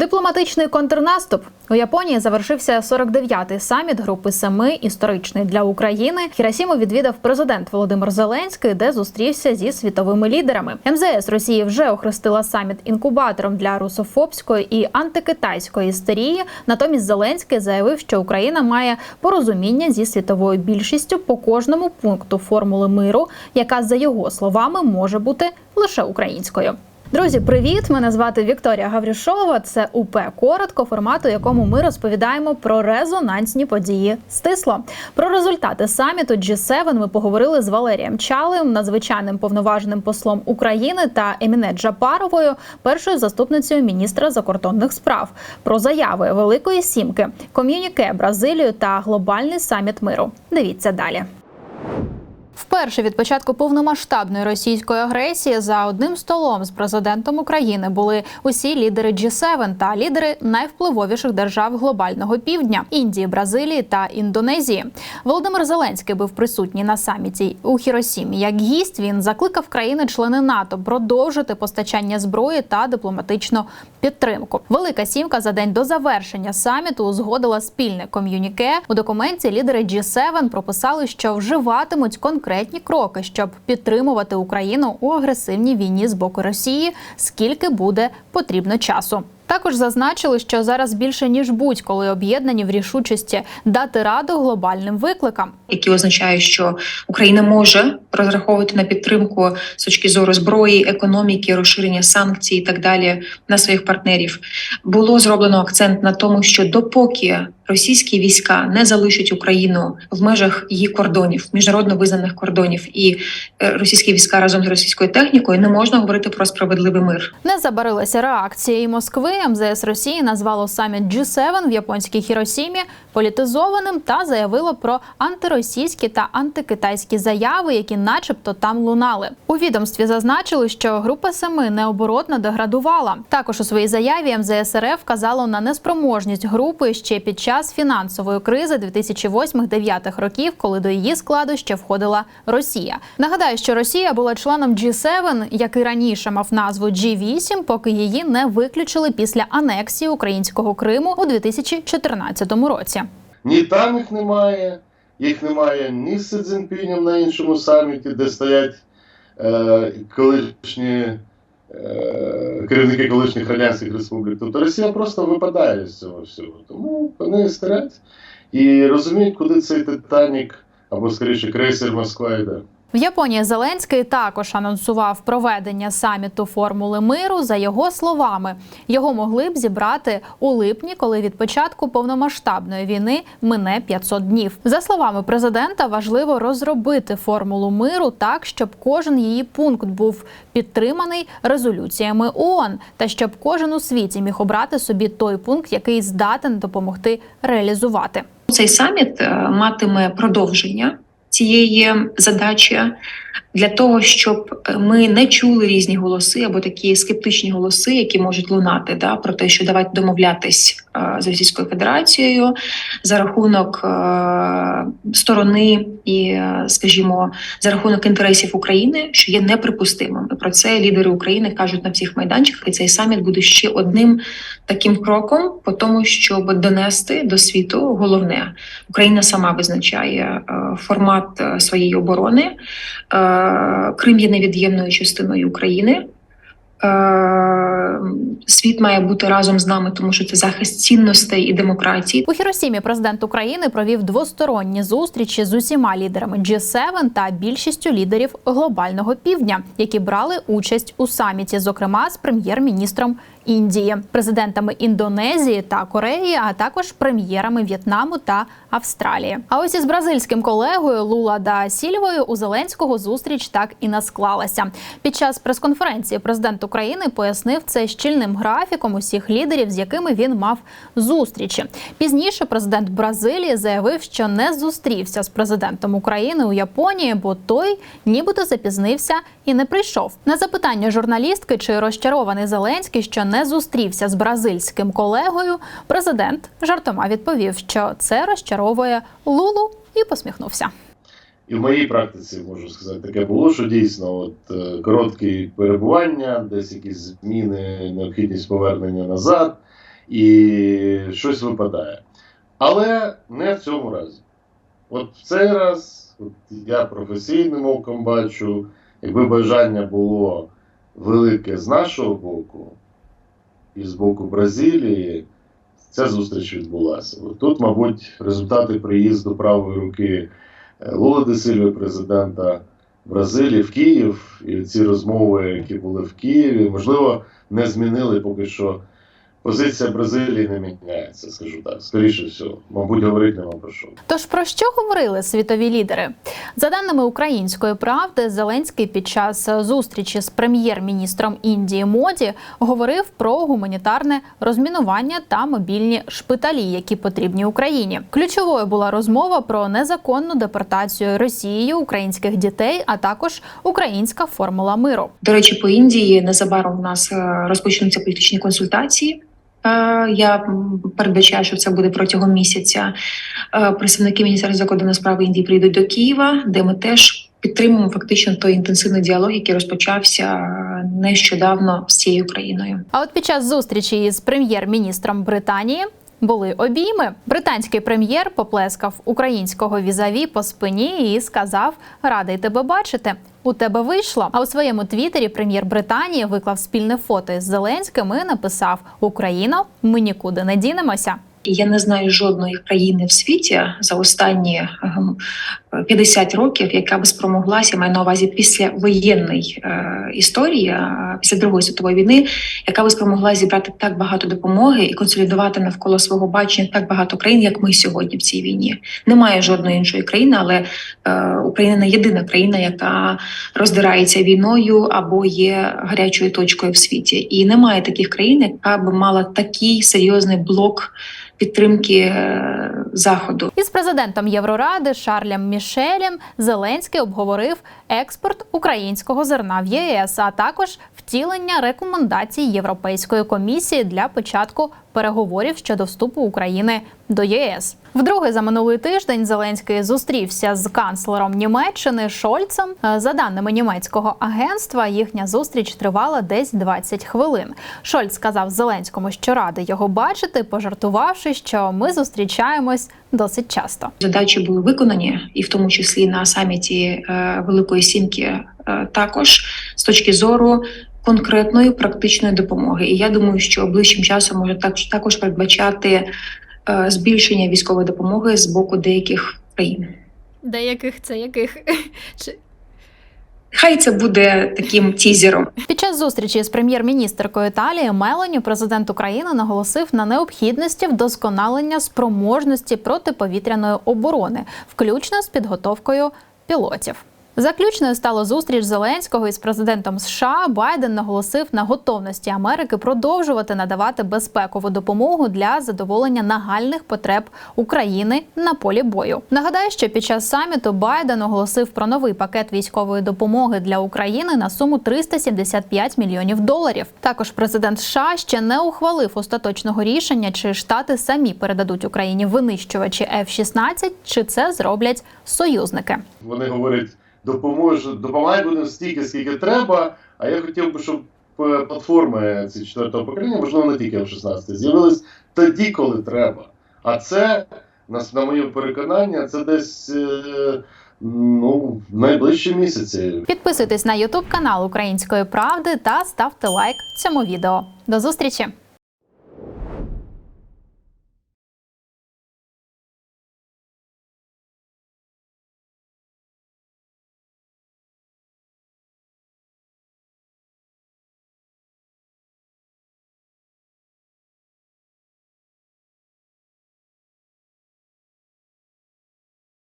Дипломатичний контрнаступ у Японії завершився 49-й саміт Групи Семи історичний для України. Хіросіму відвідав президент Володимир Зеленський, де зустрівся зі світовими лідерами. МЗС Росії вже охрестила саміт інкубатором для русофобської і антикитайської істерії. Натомість Зеленський заявив, що Україна має порозуміння зі світовою більшістю по кожному пункту формули миру, яка за його словами може бути лише українською. Друзі, привіт! Мене звати Вікторія Гаврюшова. Це УП коротко, формат, у якому ми розповідаємо про резонансні події стисло. Про результати саміту G7 ми поговорили з Валерієм Чалим, надзвичайним повноваженим послом України та Еміне Джапаровою, першою заступницею міністра закордонних справ, про заяви Великої Сімки, ком'юніке Бразилію та глобальний саміт миру. Дивіться далі. Вперше від початку повномасштабної російської агресії за одним столом з президентом України були усі лідери G7 та лідери найвпливовіших держав глобального півдня Індії, Бразилії та Індонезії. Володимир Зеленський був присутній на саміті у Хіросімі. Як гість він закликав країни-члени НАТО продовжити постачання зброї та дипломатичну підтримку. Велика сімка за день до завершення саміту узгодила спільне ком'юніке. У документі лідери G7 прописали, що вживатимуть конкретні кроки, щоб підтримувати Україну у агресивній війні з боку Росії, скільки буде потрібно часу. Також зазначили, що зараз більше ніж будь-коли об'єднані в рішучості дати раду глобальним викликам. які означає, що Україна може розраховувати на підтримку з точки зору зброї, економіки, розширення санкцій і так далі на своїх партнерів. Було зроблено акцент на тому, що допоки російські війська не залишать Україну в межах її кордонів, міжнародно визнаних кордонів, і е, російські війська разом з російською технікою не можна говорити про справедливий мир. Не забарилася реакція і Москви. МЗС Росії назвало саміт G7 в японській Хіросімі політизованим та заявило про антиросійські та антикитайські заяви, які, начебто, там лунали. У відомстві зазначили, що група семи необоротно деградувала. Також у своїй заяві МЗС РФ вказало на неспроможність групи ще під час фінансової кризи 2008-2009 років, коли до її складу ще входила Росія. Нагадаю, що Росія була членом G7, який раніше мав назву G8, поки її не виключили після анексії українського Криму у 2014 році. Ні там їх немає, їх немає ні з Си Цзіньпінем на іншому саміті, де стоять е, колишні керівники колишніх радянських республік. Тобто Росія просто випадає з цього всього. Тому вони стоять і розуміють, куди цей Титанік або скоріше крейсер Москва йде. В Японії Зеленський також анонсував проведення саміту формули миру. За його словами, його могли б зібрати у липні, коли від початку повномасштабної війни мине 500 днів. За словами президента, важливо розробити формулу миру так, щоб кожен її пункт був підтриманий резолюціями ООН, та щоб кожен у світі міг обрати собі той пункт, який здатен допомогти реалізувати. Цей саміт е, матиме продовження цієї задачі для того, щоб е, ми не чули різні голоси або такі скептичні голоси, які можуть лунати, да, про те, що давайте домовлятись е, з Російською Федерацією за рахунок е, сторони і, скажімо, за рахунок інтересів України, що є неприпустимим. І про це лідери України кажуть на всіх майданчиках. І цей саміт буде ще одним таким кроком по тому, щоб донести до світу головне. Україна сама визначає е, формат е, своєї оборони. Е, Крим є невід'ємною частиною України. Е, Світ має бути разом з нами, тому що це захист цінностей і демократії. У Хіросімі президент України провів двосторонні зустрічі з усіма лідерами G7 та більшістю лідерів глобального півдня, які брали участь у саміті, зокрема з прем'єр-міністром Індії, президентами Індонезії та Кореї, а також прем'єрами В'єтнаму та Австралії. А ось із бразильським колегою Лула да Сільвою у Зеленського зустріч так і не склалася. Під час прес-конференції президент України пояснив це щільним графіком усіх лідерів, з якими він мав зустрічі. Пізніше президент Бразилії заявив, що не зустрівся з президентом України у Японії, бо той нібито запізнився і не прийшов. На запитання журналістки, чи розчарований Зеленський, що не зустрівся з бразильським колегою, президент жартома відповів, що це розчаровує Лулу і посміхнувся. І в моїй практиці можу сказати, таке було, що дійсно от е, короткі перебування, десь якісь зміни, необхідність повернення назад. і щось випадає. Але не в цьому разі. От в цей раз от я професійним оком бачу, якби бажання було велике з нашого боку і з боку Бразилії, ця зустріч відбулася. Тут, мабуть, результати приїзду правої руки е, Лула де президента Бразилії в Київ, і ці розмови, які були в Києві, можливо, не змінили поки що. Позиція Бразилії не міняється, скажу так. Скоріше всього, мабуть, говорити нема про що. Тож про що говорили світові лідери? За даними української правди, Зеленський під час зустрічі з прем'єр-міністром Індії Моді говорив про гуманітарне розмінування та мобільні шпиталі, які потрібні Україні. Ключовою була розмова про незаконну депортацію Росією українських дітей, а також українська формула миру. До речі, по Індії незабаром у нас е, розпочнуться політичні консультації. Е, Я передбачаю, що це буде протягом місяця. Е, Представники Міністерства закордонних справ Індії прийдуть до Києва, де ми теж підтримуємо фактично той інтенсивний діалог, який розпочався е, нещодавно з цією країною. А от під час зустрічі із прем'єр-міністром Британії були обійми. Британський прем'єр поплескав українського візаві по спині і сказав: Радий тебе бачити. У тебе вийшло. А у своєму твіттері прем'єр Британії виклав спільне фото із Зеленським і написав: Україно, ми нікуди не дінемося. І я не знаю жодної країни в світі за останні ем, 50 років, яка б спромоглася, маю на увазі після воєнної е, історії, після Другої світової війни, яка би спромогла зібрати так багато допомоги і консолідувати навколо свого бачення так багато країн, як ми сьогодні в цій війні. Немає жодної іншої країни, але е, Україна не єдина країна, яка роздирається війною або є гарячою точкою в світі. І немає таких країн, яка б мала такий серйозний блок підтримки е, заходу. Із президентом Євроради Шарлем Мішелем Зеленський обговорив експорт українського зерна в ЄС, а також втілення рекомендацій Європейської комісії для початку переговорів щодо вступу України до ЄС. Вдруге за минулий тиждень Зеленський зустрівся з канцлером Німеччини Шольцем. Е, За даними німецького агентства, їхня зустріч тривала десь 20 хвилин. Шольц сказав Зеленському, що радий його бачити, пожартувавши, що ми зустрічаємось досить часто. Задачі були виконані, і в тому числі на саміті е, Великої Сімки е, також з точки зору конкретної практичної допомоги. І я думаю, що ближчим часом може так також передбачати е, збільшення військової допомоги з боку деяких країн. Деяких це яких Хай це буде таким тізером. Під час зустрічі з прем'єр-міністркою Італії Мелані президент України наголосив на необхідності вдосконалення спроможності протиповітряної оборони, включно з підготовкою пілотів. Заключною стала зустріч Зеленського із президентом США. Байден наголосив на готовності Америки продовжувати надавати безпекову допомогу для задоволення нагальних потреб України на полі бою. Нагадаю, що під час саміту Байден оголосив про новий пакет військової допомоги для України на суму 375 мільйонів доларів. Також президент США ще не ухвалив остаточного рішення, чи штати самі передадуть Україні винищувачі F-16, чи це зроблять союзники. Вони говорять, допоможе, допомагай будемо стільки, скільки треба. А я хотів би, щоб е, платформи ці четвертого покоління, можливо, не тільки F-16, з'явились тоді, коли треба. А це, на, на моє переконання, це десь е, ну, в найближчі місяці. Підписуйтесь на Ютуб канал Української правди та ставте лайк цьому відео. До зустрічі!